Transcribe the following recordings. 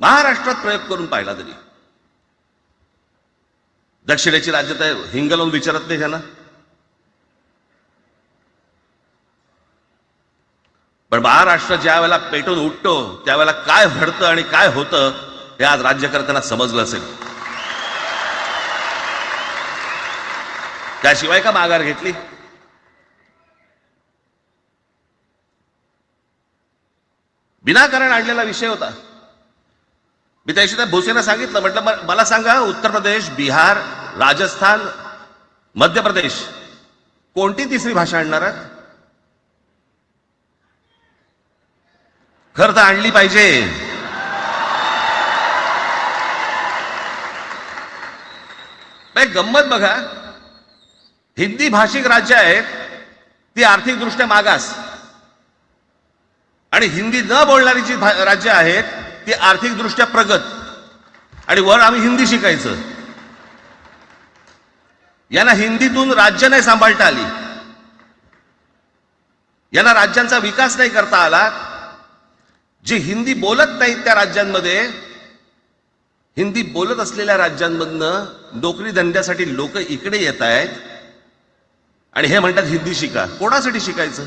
महाराष्ट्रात प्रयोग करून पाहिला तरी. दक्षिणेची राज्य तर हिंग लावून विचारत नाही त्यांना पण महाराष्ट्र ज्या वेळेला पेटून उठतो त्यावेळेला काय घडतं आणि काय होतं हे आज राज्यकर्त्यांना समजलं असेल. त्याशिवाय का माघार घेतली? विनाकारण आणलेला विषय होता. मी त्याशी भोसेनं सांगितलं. म्हटलं मला सांगा उत्तर प्रदेश बिहार राजस्थान मध्य प्रदेश कोणती तिसरी भाषा आणणार आहात? खरं तर आणली पाहिजे. गंमत बघा. हिंदी भाषिक राज्य आहेत ती आर्थिकदृष्ट्या मागास. आणि हिंदी न बोलणारी जी भा- राज्य आहेत ते आर्थिकदृष्ट्या प्रगत. आणि वर आम्ही हिंदी शिकायचं. यांना हिंदीतून राज्य नाही सांभाळता आली. यांना राज्यांचा विकास नाही करता आला. जे हिंदी बोलत नाहीत त्या राज्यांमध्ये हिंदी बोलत असलेल्या राज्यांमधनं नोकरी धंद्यासाठी लोक इकडे येत आहेत आणि हे म्हणतात हिंदी शिका. कोणासाठी शिकायचं?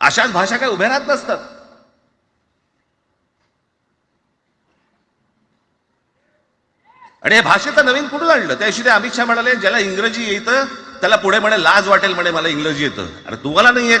अशाच भाषा काय उभ्या राहत नसतात. आणि हे भाषेचं नवीन कुठून आणलं? त्याशी ते अमित शहा म्हणाले ज्याला इंग्रजी येतं त्याला पुढे म्हणे लाज वाटेल म्हणे मला इंग्रजी येतं. अरे तुम्हाला नाही येत.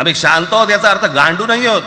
आम्ही शांत आहोत याचा अर्थ गांडू नाही आहोत.